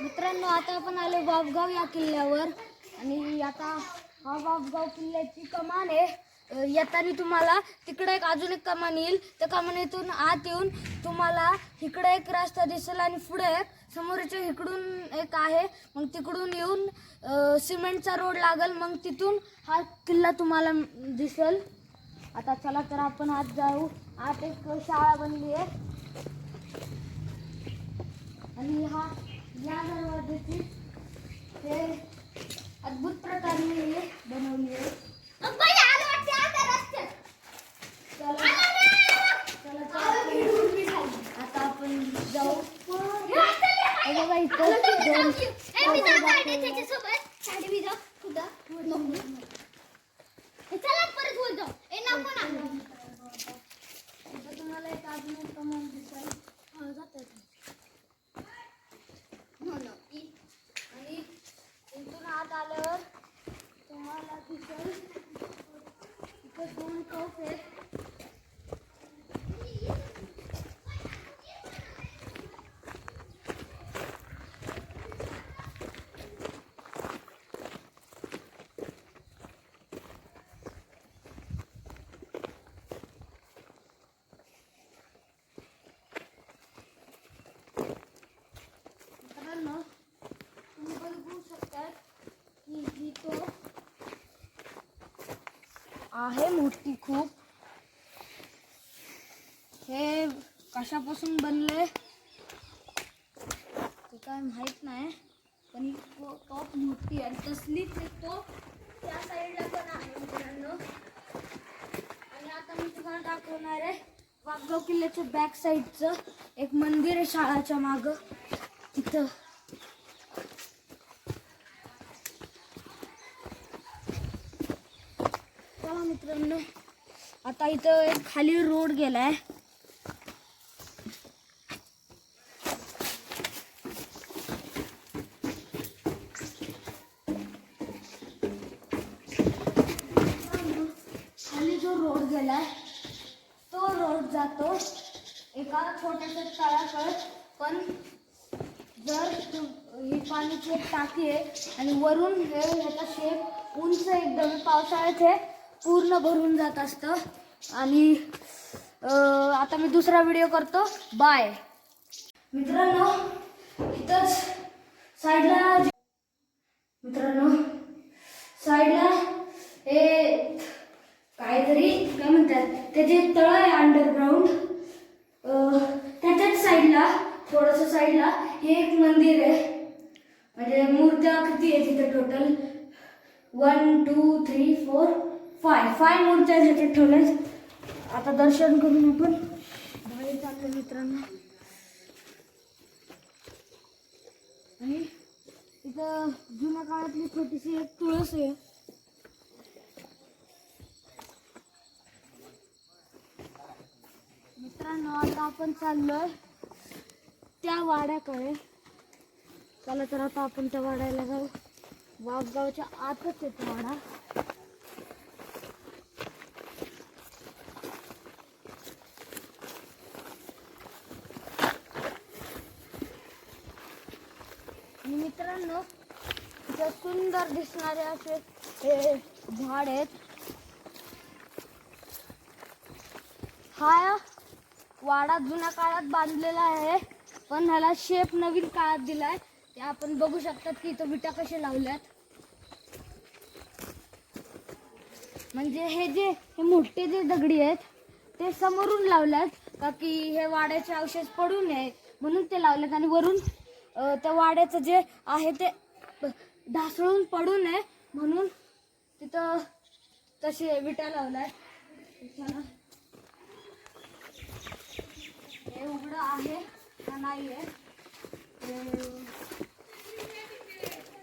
मित्रांनो आता आपण आलो वाफगाव या किल्ल्यावर. आणि आता हा वाफगाव किल्ल्याची कमान आहे. येताना तुम्हाला तिकडे एक अजून एक कमान येईल. त्या कमानीतून आत येऊन तुम्हाला इकडे एक रस्ता दिसेल आणि पुढे एक समोरच्या इकडून एक आहे. मग तिकडून येऊन सिमेंटचा रोड लागेल मग तिथून हा किल्ला तुम्हाला दिसेल. आता चला तर आपण आत जाऊ. आत एक शाळा बनली आहे. आणि हा या दरवाजाची हे अद्भुत प्रकारे हे बनवली आहे चला चला चला. आता आपण जाऊ हे बघा इथं दोन इथं तुम्हाला एक अजून एक कमान दिसेल हा, जाता येतं. आणि इथून आत आल्यावर तुम्हाला दिसेल इथं दोन टोप आहेत मित्रांनो तुम्ही बघू शकता की ही तो आहे मोठी खूप. हे कशापासून बनले ते काय माहीत नाही पण ही टॉप मोठी आहे. आणि तसलीच तो त्या साईडला पण आहे मित्रांनो. आणि आता मी तुम्हाला दाखवणार आहे वाघगाव किल्ल्याच्या बॅक साईडचं एक मंदिर आहे शाळाच्या मागं. तिथं चला मित्रांनो आता इथं एक खाली रोड गेलाय. खाली जो रोड गेलाय तो रोड जातो एका छोट्याशा तळाकडे. पण जर ही पाण्याची एक टाकी आहे आणि वरून हे ह्याचा शेप उंच एकदम पावसाळ्यात हे पूर्ण भरून जात असतं. आणि आता मी दुसरा व्हिडिओ करतो. बाय मित्रांनो इथंच साईडला मित्रांनो साईडला हे काहीतरी काय म्हणतात? त्याचे तळ आहे अंडरग्राऊंड त्याच्याच साईडला थोडंसं साईडला हे एक मंदिर आहे म्हणजे मूर्त्या किती आहे तिथे total one two three four five five मूर्त्या त्याच्यात ठेवल्यात आता दर्शन करून आपण बाहेर चाललो मित्रांनो. आणि इथं जुन्या काळातली छोटीशी एक तुळस आहे. मित्रांनो आता आपण चाललोय त्या वाड्याकडे. चला तर आता आपण त्या वाड्याला जाऊ. वाघगावच्या आतच येतो वाडा आणि मित्रांनो इथं सुंदर दिसणारे असे हे झाड आहेत. हा वाडा जुन्या काळात बांधलेला आहे पण ह्याला शेप नवीन काळात दिलाय. ते आपण बघू शकतात की इथं विटा कसे लावल्यात. म्हणजे हे जे हे मोठे जे दगडी आहेत ते समोरून लावल्यात का की हे वाड्याचे अवशेष पडू नये म्हणून ते लावलेत आणि वरून त्या वाड्याचं जे आहे ते ढासळून पडू नये म्हणून तिथं तसे विटा लावलाय. हे उघडं आहे का नाही आहे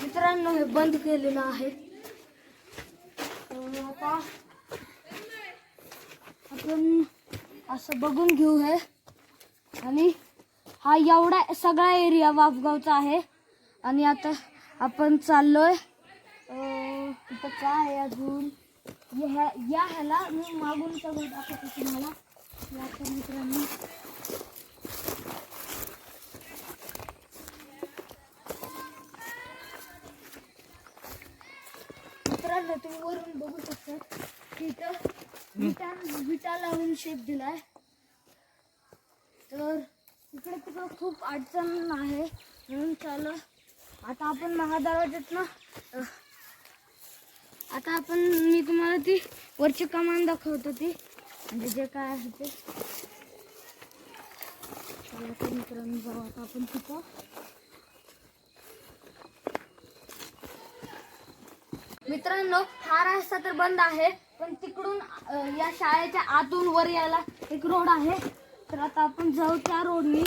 मित्रांनो हे बंद केलेलं आहे. आता आपण असं बघून घेऊ हे. आणि हा एवढा सगळा एरिया वाफगावचा आहे. आणि आता आपण चाललोय. तिथं काय आहे अजून? या ह्याला मी मागून सगळं दाखवतो तुम्हाला. याच्या मित्रांनी. मित्रांनो तुम्ही वरून बघू शकता तिथं विटा विटा लावून शेप दिलाय. तर इकडे तिकडं खूप अडचण आहे. म्हणून चालू. आता आपण महादरवाज्यात ना आता आपण मी तुम्हाला ती वरची कमान दाखवतो ती. म्हणजे जे काय आहे ते. चला तर मित्रांनो जाऊ आता आपण तिथं. मित्रांनो हा रस्ता तर बंद आहे पण तिकडून या शाळेच्या आतून वर यायला एक रोड आहे. तर आता आपण जाऊ त्या रोडनी.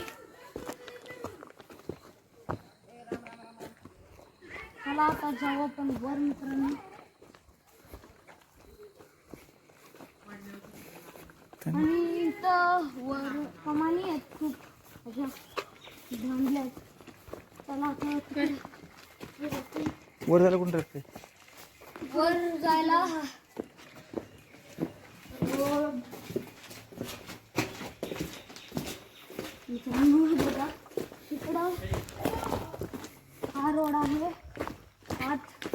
चला आता जाऊ आपण वर मित्रांनो. आणि इथं वर कमानी आहेत खूप. अशा आहेत. चला आता वर झालं कोण रस्ते? वर जायला. बघा तिकडं हा रोड आहे.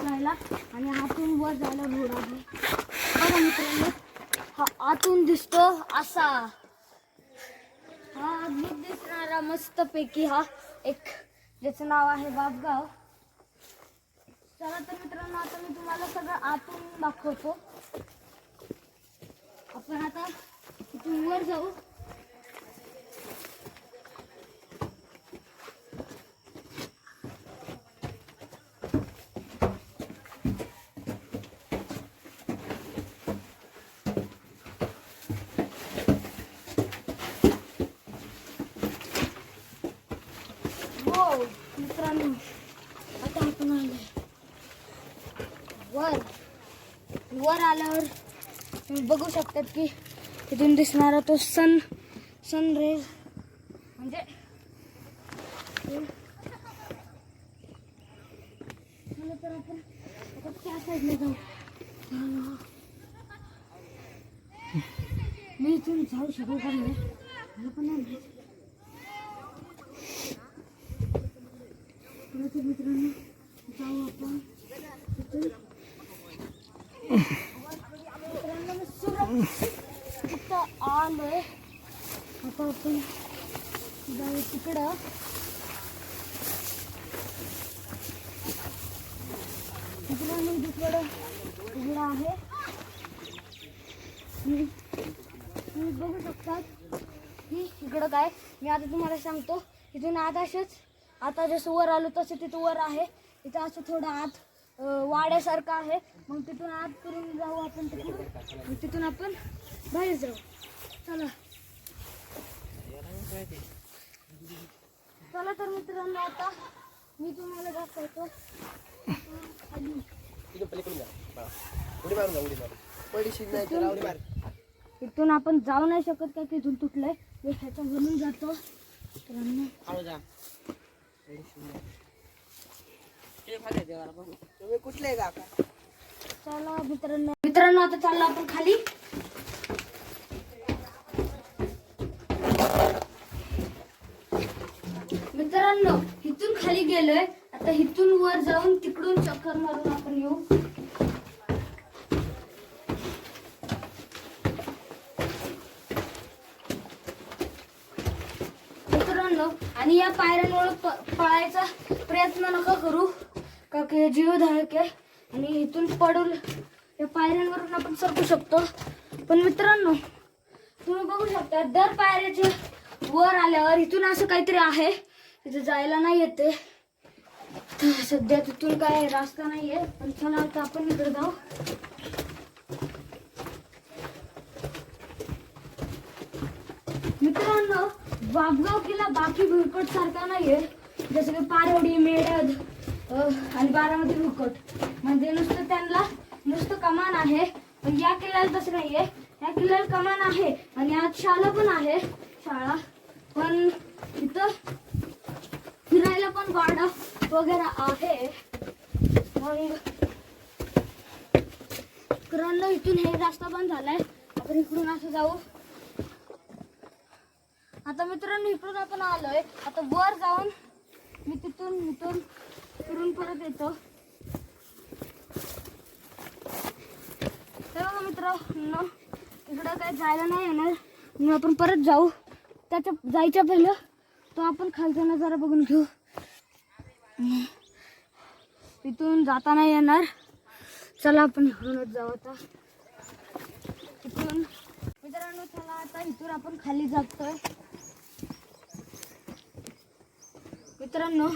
आत आणि आतून वर जायला रोड आहे बघा मित्रांनो हा आतून दिसतो असा. हा अद्भुत दिसणारा मस्तपैकी हा एक ज्याचं नाव आहे बापगाव. चला तर मित्रांनो आता मी तुम्हाला सगळं आतून दाखवतो. आपण आता इथून वर जाऊ हो मित्रांनो आता आपण आलोय वर वर आल्यावर तुम्ही बघू शकतात की तिथून दिसणारा तो सन सन रेज म्हणजे तर आपण त्या साईडला जाऊ. मी इथून जाऊ शकू का नाही? मला पण नाही मित्रांनो जाऊ आपण. इथून मित्रांनो मी आता आपण जाऊ तिकडं मित्रांनो तिकडं उघडं आहे तुम्ही बघू शकतात की इकडं काय मी आता तुम्हाला सांगतो इथून आत आता जसं वर आलो तसं तिथं वर आहे इथं असं थोडं आत वाड्यासारखं आहे. मग तिथून आत करून जाऊ आपण तिकडून. मग तिथून आपण बाहेर जाऊ. चला. चला तर मित्रांनो आता मी तुम्हाला दाखवतो. इथून आपण जाऊ नाही शकत काय तिथून तुटलंय. मी ह्याच्या म्हणून जातो. मित्रांनो. तुम्ही कुठले काका? चला मित्रांनो. मित्रांनो आता चाललो आपण खाली. मित्रांनो इथून खाली गेलोय. आता इथून वर जाऊन तिकडून चक्कर मारून आपण येऊ. मित्रांनो आणि या पायऱ्यांवर पळायचा प्रयत्न नका करू. का की जीवधायक आहे. आणि इथून पडून या पायऱ्यांवरून आपण सरकू शकतो. पण मित्रांनो तुम्ही बघू शकता दर पायऱ्याच्या वर आल्यावर इथून असं काहीतरी आहे. इथे जायला नाही येते. सध्या तिथून काय रास्ता नाहीये. पण चला आता आपण इकडे जाऊ. मित्रांनो बापगाव किल्ला बाकी भुईकोट सारखा नाहीये. जसं की पारवडी मेढद आणि बारामती भुकट म्हणजे नुसतं त्यांना नुसतं कमान आहे. पण या किल्ल्याला तसं नाहीये. या किल्ल्याला कमान आहे आणि आज शाळा पण आहे. शाळा. पण इथं फिरायला पण वाडा वगैरे आहे. मग मित्रांनो इथून हे जास्त पण झालाय. आपण इकडून असं जाऊ. आता मित्रांनो इकडून आपण आलोय. आता वर जाऊन मी तिथून इथून फिरून परत येतो. मित्रांनो इकडं काय जायला नाही येणार. मग आपण परत जाऊ. त्याच्या जायच्या पहिलं तो आपण खालचा नजारा बघून घेऊ. इथून जाता नाही येणार. चला आपण इकडूनच जाऊ आता. इथून मित्रांनो चला आता इथून आपण खाली जातोय. मित्रांनो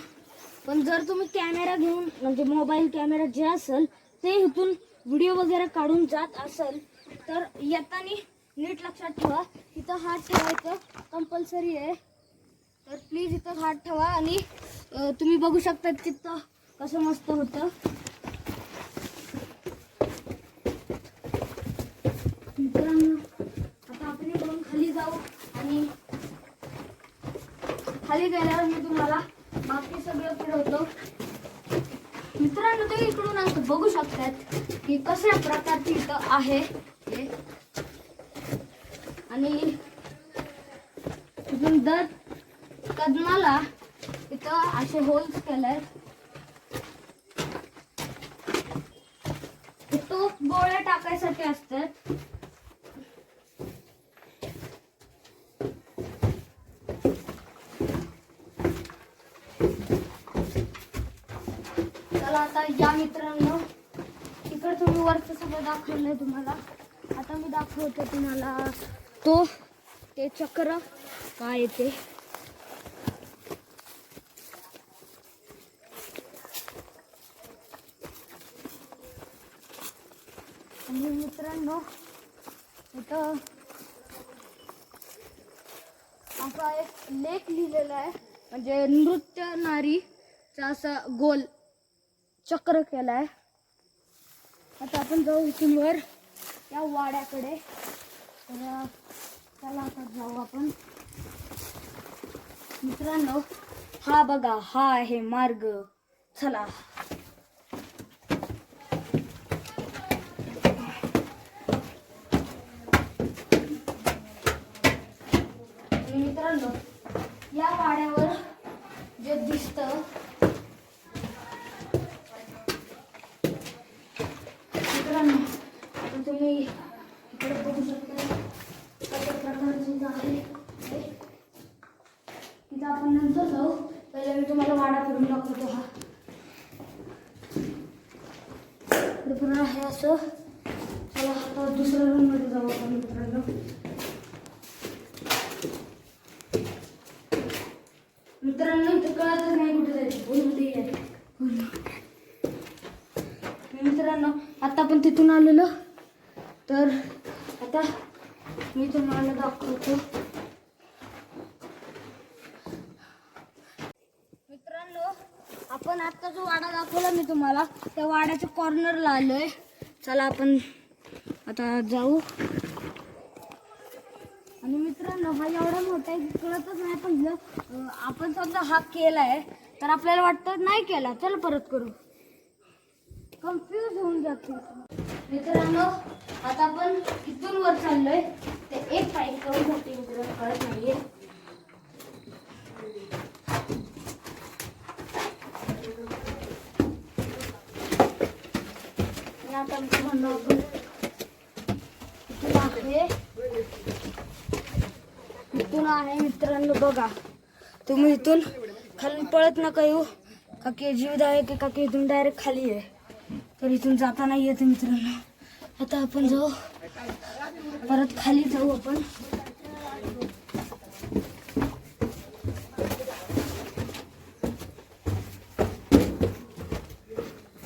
पण जर तुम्ही कॅमेरा घेऊन म्हणजे मोबाईल कॅमेरा जे असेल ते इथून व्हिडिओ वगैरे काढून जात असेल तर येताना नीट लक्षात ठेवा. इथं हात ठेवायचं कंपल्सरी आहे. तर प्लीज इथं हात ठेवा आणि तुम्ही बघू शकता तिथं कसं मस्त होतं मित्रांनो आता आपण इकडून खाली जाऊ आणि खाली गेल्यावर मी तुम्हाला बाकी सगळं फिरवतो मित्रांनो ते इकडून असं बघू शकतात की कशा प्रकारची इथं आहे हे. आणि इथून दर कदमाला इथं असे होल्स केले तो गोळ्या टाकायसाठी असतात चला आता या मित्रांनो इकडे तुम्ही वरचं सगळं दाखवलंय तुम्हाला. आता मी दाखवतो तुम्हाला तो ते चक्र काय येते आणि मित्रांनो इथं असा एक लेख लिहिलेला आहे. म्हणजे नृत्य नारीचा असा गोल चक्र केलाय. आता आपण जाऊ इथून वर या वाड्याकडे. तर चला आता जाऊ आपण. मित्रांनो हा बघा हा आहे मार्ग. चला आणि मित्रांनो या वाड्यावर जे दिसतं मित्रांनो आता तुम्ही इकडे बघू शकता कशा प्रकारची झाडे आहे. इथं आपण नंतर जाऊ पहिले मी तुम्हाला वाडा फिरून दाखवतो हा. पुन्हा आहे असं. चला आता दुसऱ्या रूममध्ये जाऊ आपण मित्रांनो मित्रांनो इथं कळतच नाही कुठे जायचं. बोलमध्ये आहे मित्रांनो आता आपण तिथून आलेलो. तर आता मी तुम्हाला दाखवतो मित्रांनो आपण आता जो वाडा दाखवला मी तुम्हाला त्या वाड्याच्या कॉर्नरला आलोय. चला आपण आता जाऊ. आणि मित्रांनो हा एवढा मोठा आहे कळतच नाही पहिलं. आपण समजा हा केला आहे तर आपल्याला वाटतं नाही केला. चल परत करू. कन्फ्यूज होऊन जातो. मित्रांनो आता आपण इथून वर चाललोय. ते एक पाईप करून होते मित्र कळत नाहीये आणि आता आमचं म्हणणं आपण इथून आहे. इथून मित्रांनो बघा. तुम्ही इथून खाली पळत नका येऊ. का की जीवित आहे की का की इथून डायरेक्ट खाली आहे तर इथून जाता नाही येत मित्रांनो. आता आपण जाऊ. परत खाली जाऊ आपण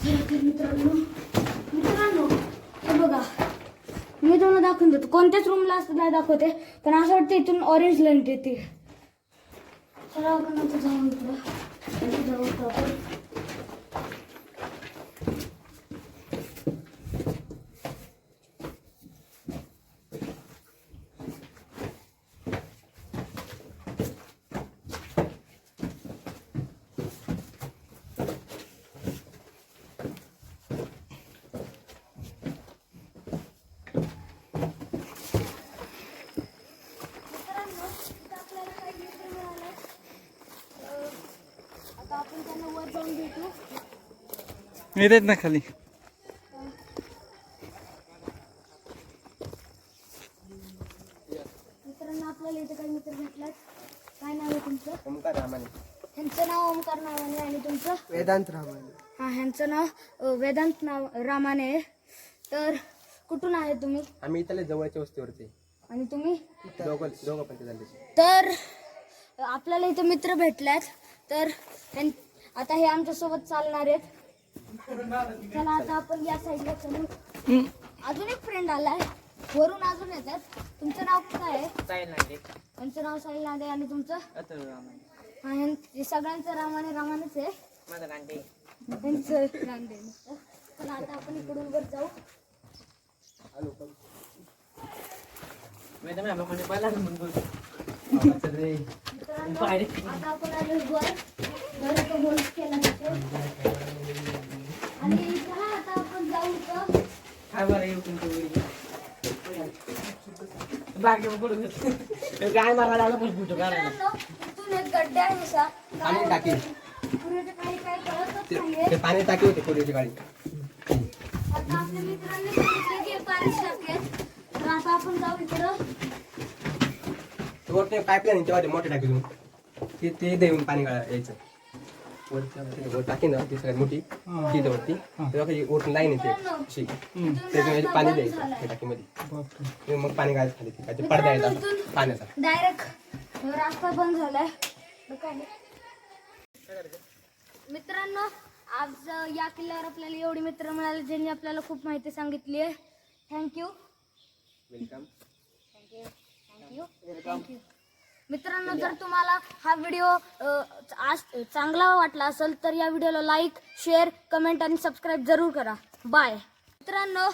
चला तर मित्रांनो मित्रांनो हे बघा मी तुम्हाला दाखवून देतो. कोणत्याच रूमला असं नाही दाखवते. पण असं वाटतं इथून ऑरेंज लाइट येते चला आपण आता जाऊ जाऊ येत ना खाली. मित्रांनो आपल्याला इथे मित्र भेटलात. काय नाव तुमचं? ह्यांचं नाव नावाने आणि तुमचं? वेदांत हा ह्यांचं नाव वेदांत नाव रामाने तर कुठून आहे तुम्ही? आम्ही इथले जवळच्या वस्तीवरती आणि तुम्ही? तर आपल्याला इथे मित्र भेटल्यात. तर आता हे आमच्यासोबत चालणार आहेत. चला आता आपण या साईडला चलू. अजून एक फ्रेंड आलाय वरून अजून येतात. तुमचं नाव काय आहे? त्यांचं नाव साहिल नांदे आणि तुमचं? हा हे सगळ्यांचं रामाने रामानेच आहे. त्यांचं. चला आता आपण इकडून वर जाऊ. मित्रांनो, आता आपण आलो वर तो होल्ड केला तिथे आणि चला आता आपण जाऊ इथं काय मारायला आलं पण कुठं पाणी टाकी. ते नाहीये. ते पाणी टाकी होते गाडी. आता आपल्या मित्रांनी सांगितलं की पाणी टाकेल तर आता आपण जाऊ इकडं. ते पाईपलाईन तेव्हा ते मोठे टाकीतून ते ते देऊन पाणी गाळा यायचं. वर टाकी ना ती सगळ्यात मोठी. तेव्हा लाईन येते अशी. त्याच्यामध्ये पाणी द्यायचं त्या टाकीमध्ये मग पाणी खाली ते. काय पडदा येतात. पाण्याचा. डायरेक्ट रास्ता बंद झालाय. मित्रांनो आज या किल्ल्यावर आपल्याला एवढी मित्र मिळाले ज्यांनी आपल्याला खूप माहिती सांगितली आहे. Thank you welcome thank you thank you thank you मित्रांनो जर तुम्हाला हा व्हिडिओ आज चांगला वाटला असेल तर या व्हिडिओला लाईक शेअर कमेंट आणि सबस्क्राईब जरूर करा. बाय मित्रांनो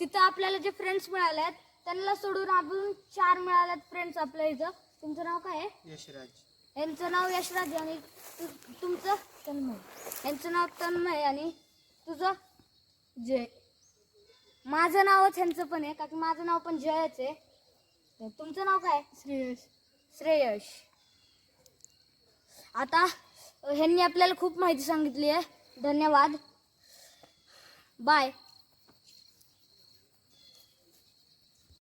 तिथं आपल्याला जे फ्रेंड्स मिळाले आहेत त्यांना सोडून अजून चार मिळाल्यात फ्रेंड्स आपल्या इथं. तुमचं नाव काय आहे? यशराज. यांचं नाव यशराज आणि तु- तुमचं तन्मय. यांचं नाव तन्मय आणि तुझं जय. माझं नावच ह्यांचं पण आहे का की माझं नाव पण जयच आहे. तुमचं नाव काय श्रेयश श्रेयश. आता ह्यांनी आपल्याला खूप माहिती सांगितली आहे. धन्यवाद. बाय